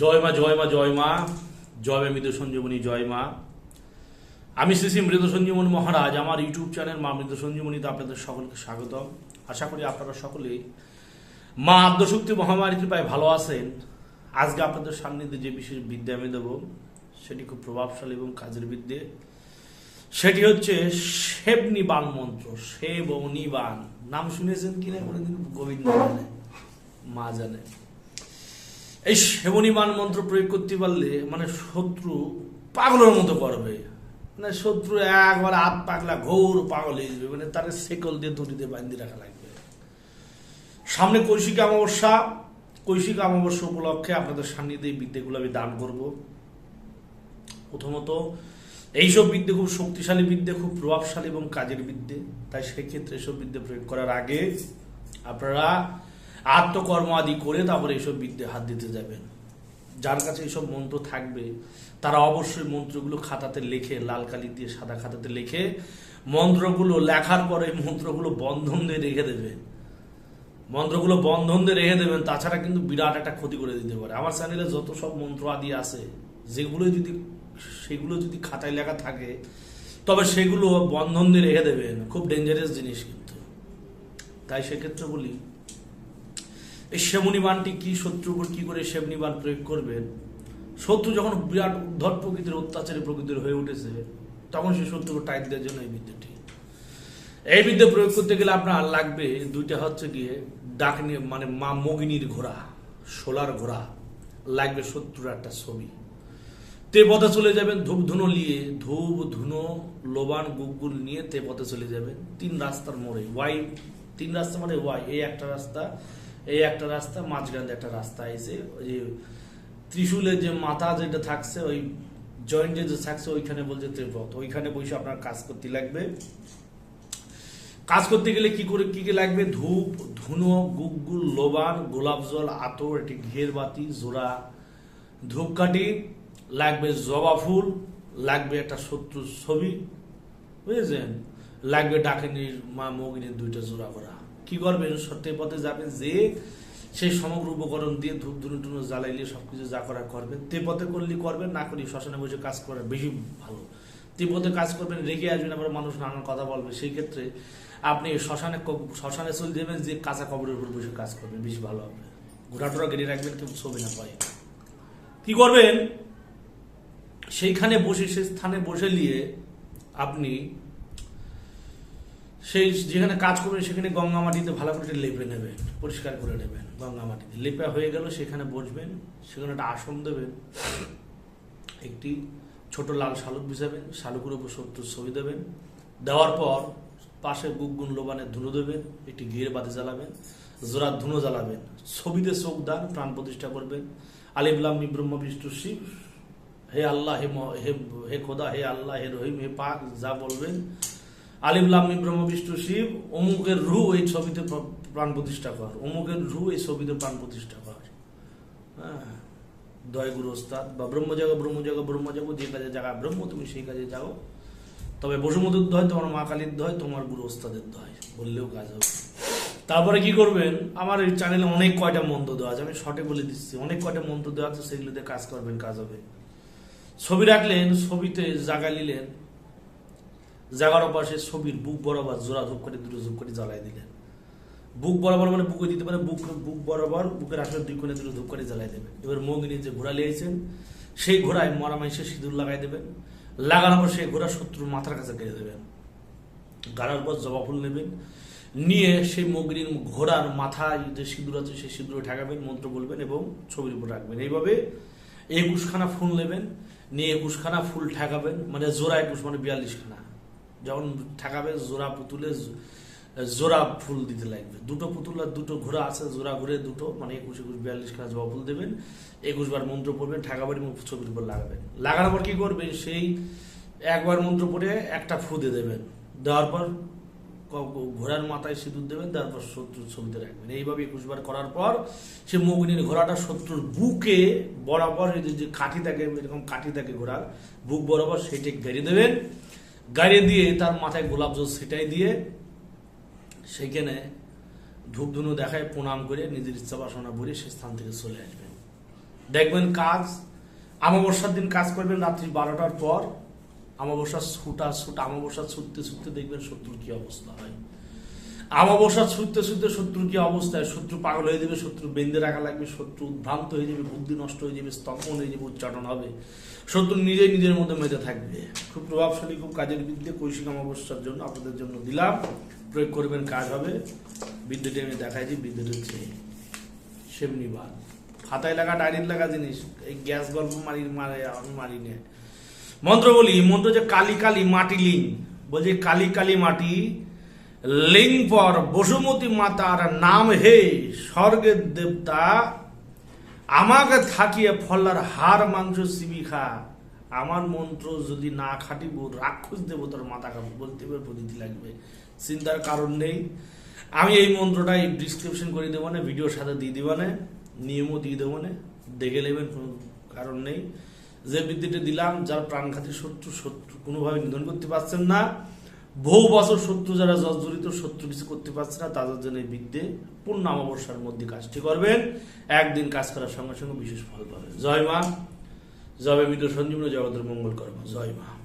জয় মা জয় মা জয় মা জয় মা মৃত সঞ্জীবনী, জয় মা। আমি শ্রী শ্রী মৃত সঞ্জীবনী মহারাজ, আমার ইউটিউব চ্যানেল মা মৃত সঞ্জীবনীতে আপনাদের সকলকে স্বাগতম। আশা করি আপনারা সকলেই মা আদ্যশক্তি মহামারী কৃপায় ভালো আছেন। আজকে আপনাদের সান্নিধ্যে যে বিশেষ বিদ্যা আমি দেবো, সেটি খুব প্রভাবশালী এবং কাজের বিদ্যে। সেটি হচ্ছে সেব নিবান মন্ত্র সেব ও নিবান নাম শুনেছেন কিনা কোনোদিন? গোবিন্দ জানে, মা জানে। এই সেবনিমান মন্ত্র প্রয়োগ করতে পারলে মানে শত্রু পাগলের মতো করবে। মানে শত্রু একবার আপ পাগলা ঘোর পাগল হয়ে যাবে মানে তার সেকল দিয়ে দড়িতে বান্ধি রাখা লাগবে। সামনে কৌশিক অমাবস্যা কৌশিক অমাবস্যা উপলক্ষে আপনাদের সান্নিধ্যে এই বিদ্যেগুলো আমি দান করব। প্রথমত, এইসব বিদ্যে খুব শক্তিশালী বিদ্যে, খুব প্রভাবশালী এবং কাজের বিদ্যে। তাই সেক্ষেত্রে এসব বিদ্যে প্রয়োগ করার আগে আপনারা আত্মকর্ম আদি করে তারপরে এইসব বিদ্যে হাত দিতে যাবেন। যার কাছে এইসব মন্ত্র থাকবে, তারা অবশ্যই মন্ত্রগুলো খাতাতে লিখে, লাল কালি দিয়ে সাদা খাতাতে লিখে মন্ত্রগুলো লেখার পরে মন্ত্রগুলো বন্ধন দিয়ে রেখে দেবেন মন্ত্রগুলো বন্ধন দিয়ে রেখে দেবেন, তাছাড়া কিন্তু বিরাট একটা ক্ষতি করে দিতে পারে। আমার চ্যানেলে যত সব মন্ত্র আদি আছে, যেগুলো যদি, সেগুলো যদি খাতায় লেখা থাকে, তবে সেগুলো বন্ধন দিয়ে রেখে দেবেন। খুব ডেঞ্জারাস জিনিস কিন্তু। তাই সেক্ষেত্রে বলি এই সেমনিবানটি কি শত্রুর উপর কি করে সেমনিবান প্রয়োগ করবেন শত্রু যখন বিরাট উদ্ধট প্রকৃতির অত্যাচারী প্রকৃতির হয়ে উঠেছে, তখন সেই শত্রুকে টাইট দেওয়ার জন্য এই বিদ্যুটি। এই বিদ্যে প্রয়োগ করতে গেলে আপনার লাগবে, দুইটা হচ্ছে গিয়ে ডাকনি মানে মা মগিনীর ঘোড়া, সোলার ঘোড়া, লাগবে শত্রুর একটা ছবি। তে পথে চলে যাবেন, ধূপ ধুনো নিয়ে, ধূপ ধুনো, লোবান গুগুল নিয়ে তে পথে চলে যাবেন। তিন রাস্তার মোড়ে। ওয়াই তিন রাস্তা মানে ওয়াই এই একটা রাস্তা এই একটা রাস্তা, মাঝখানে একটা রাস্তা এসে ওই যে ত্রিশূলের যে মাথা যেটা থাকছে, ওই জয়েন্টে যে থাকছে, ওইখানে বলছে ত্রিপথ। ওইখানে বসে আপনার কাজ করতে লাগবে। কাজ করতে গেলে কি করে, কি কি লাগবে? ধূপ, ধুনো গুগুল লোবান গোলাপ জল, আতর, একটি ঘের বাতি, জোড়া, ধূপকাঠি, লাগবে জবা ফুল, লাগবে একটা শত্রুর ছবি, বুঝেছেন? লাগবে ডাকিনীর মা মগিনীর দুইটা জোড়া করা। কি করবেন? সত্যি পথে যাবেন, যে সেই সমগ্র উপকরণ দিয়ে ধূপ ধুনো টুনো জ্বালাইলে সবকিছু যা করা করবেন। তে পথে করলে করবেন, না করি শ্মশানে বসে কাজ করা বেশি ভালো। তে পথে কাজ করবেন রেগে আসবেন, আবার মানুষ নানান কথা বলবে। সেই ক্ষেত্রে আপনি শ্মশানে শ্মশানে চলে যাবেন, যে কাঁচা কবরের উপর বসে কাজ করবেন। বেশি ভালো হবে। ঘোড়াটোরা গেড়ে রাখবেন, কেউ ছবি না পায়। কি করবেন? সেইখানে বসে, সে স্থানে বসে নিয়ে আপনি সেই যেখানে কাজ করবেন সেখানে গঙ্গা মাটিতে ভালো করে লেপে নেবেন পরিষ্কার করে নেবেন গঙ্গা মাটিতে। লেপা হয়ে গেল, সেখানে বসবেন, সেখানে একটা আসন দেবেন, একটি ছোট লাল শালুক বিছাবেন শালুকের উপর শত্রুর ছবি দেবেন, দেওয়ার পর পাশে গুগুন লোবানের ধুনো দেবেন, একটি ঘিরে বাতি জ্বালাবেন জোড়ার ধুনো জ্বালাবেন, ছবিতে চোখ দান, প্রাণ প্রতিষ্ঠা করবেন। আলিবলামি ব্রহ্ম বিষ্ণু শিব, হে আল্লাহ হে হে খোদা, হে আল্লাহ, হে রহিম, হে পাক, যা বলবেন আলিবলামি ব্রহ্ম বিষ্ণু শিব, অমুকের রু এই ছবিতে প্রাণ প্রতিষ্ঠা কর। অমুকের রু এই ছবিতে প্রাণ প্রতিষ্ঠা কর। হ্যাঁ। দয় গুরু ওস্তাদ, বা ব্রহ্ম জাগো ব্রহ্ম জাগো ব্রহ্ম জাগো যে কাজে জাগা ব্রহ্ম, তুমি সেই কাজে যাও। তবে বসুমতির দয়, তোমার মা কালীর দয়, তোমার গুরু ওস্তাদের দয়। বললেও কাজ হবে তারপরে কি করবেন? আমার এই চ্যানেলে অনেক কয়টা মন্ত্র দেওয়া আছে, আমি শর্টে বলে দিচ্ছি। অনেক কয়টা মন্ত্র দেওয়া আছে সেগুলোতে কাজ করবেন, কাজ হবে। ছবি রাখলেন, ছবিতে জাগা নিলেন জাগার পাশে ছবির বুক বরাবর জোড়া ধূপ করে, দুটো ধূপ করে জ্বালাই দিলেন। বুক বরাবর মানে বুকে দিতে পারে বুক বুক বরাবর বুকের আসলে দুই কোণে দুটো ধূপ করে জ্বালাই দেবেন। এবার মগিনী যে ঘোড়া লিয়েছেন, সেই ঘোড়ায় মরা সিঁদুর লাগাই দেবেন। লাগানোর পর সেই ঘোড়া শত্রুর মাথার কাছে গেড়ে দেবেন। গাড়ার পর জবা ফুল নেবেন। নিয়ে সেই মগিনীর ঘোড়ার মাথায় যে সিঁদুর আছে, সেই সিঁদুরে ঠেকাবেন, মন্ত্র বলবেন এবং ছবির উপর রাখবেন। এইভাবে একুশখানা ফুল নেবেন, নিয়ে একুশখানা ফুল ঠেকাবেন মানে জোড়া একুশ মানে বিয়াল্লিশখানা। যখন ঠেকাবে, জোড়া পুতুলে জোড়া ফুল দিতে লাগবে। দুটো পুতুল আর দুটো ঘোড়া আছে, জোড়া ঘুরে দুটো মানে একুশ একুশ বিয়াল্লিশ খানা জবা ফুল দেবেন, একুশ বার মন্ত্র পড়বেন ঠেকাবেন এবং ছবির উপর লাগাবেন। লাগানোর পর কি করবেন সেই একবার মন্ত্র পড়ে একটা ফু দিয়ে দেবেন। দেওয়ার পর ঘোড়ার মাথায় সিঁদুর দেবেন তারপর শত্রুর ছবিতে রাখবেন। এইভাবে একুশ বার করার পর সে মগিনীর ঘোড়াটা শত্রুর বুকে বরাবর যে- কাঠি থাকে, এরকম কাঠি থাকে ঘোড়ার, বুক বরাবর সেটি গাড়ি দেবেন। গাড়ি দিয়ে তার মাথায় গোলাপ জল সেটাই দিয়ে সেইখানে ধূপ ধুনো দেখায় প্রণাম করে নিজের ইচ্ছা বাসনা ভরে সে স্থান থেকে চলে আসবেন দেখবেন কাজ আমাবস্যার দিন কাজ করবেন রাত্রি বারোটার পর আমাবস্যার ছুটা ছুট আমাবস্যা ছুটতে ছুটতে দেখবেন শত্রুর কি অবস্থা হয়। আমাবস্যা ছুটতে ছুটতে শত্রুর কি অবস্থায় শত্রু পাগল হয়ে যাবে, শত্রু বেঁধে রাখা লাগবে, শত্রু উদ্ভ্রান্ত হয়ে যাবে, বুদ্ধি নষ্ট হয়ে যাবে, স্তম্ভন হয়ে যাবে উচ্চাটন হবে। শত্রু নিজে নিজের মধ্যে মেতে থাকবে। খুব প্রভাবশালী, খুব কাজের বিদ্যে কৌশিক অমাবস্যার জন্য আপনাদের জন্য দিলাম। প্রয়োগ করবেন, কাজ হবে। বিদ্যুটি আমি দেখাই দিই বিদ্যুৎ হচ্ছে সেমনিবাদ খাতায় লাগা ডায়েরির লাগা জিনিস, এই গ্যাস গল্প মারি, মারে, আমি মারি নে। মন্ত্র বলি, মন্ত্র যে কালি কালি মাটি লিং বলছে কালি কালি মাটি লিং পর বসুমতী মাতার নাম হে স্বর্গের দেবতা। আমাকে থাকিয়ে ফলার হার মাংস সিবি খা। আমার মন্ত্র যদি না খাটিব, রাক্ষস দেবতার মাথা খাব, বলতে হবে প্রতীতি লাগবে। চিন্তার কারণ নেই। আমি এই মন্ত্রটা ডিসক্রিপশন করে দেবো না ভিডিওর সাথে দিয়ে দেবো না, নিয়মও দিয়ে দেবো না। দেখে নেবেন, কোনো কারণ নেই। যে বিদ্যুৎটা দিলাম, যার প্রাণঘাতী শত্রু শত্রু কোনোভাবে নিধন করতে পারছেন না। বহু বছর শত্রু যারা জর্জরিত শত্রু কিছু করতে পারছে না, তাদের জন্য বিদ্যে পূর্ণ অমাবস্যার মধ্যে কাজটি করবেন। একদিন কাজ করার সঙ্গে সঙ্গে বিশেষ ফল পাবেন। জয় মা। জবে মিত্র সঞ্জীবন জগতের মঙ্গল কর্ম জয় মা।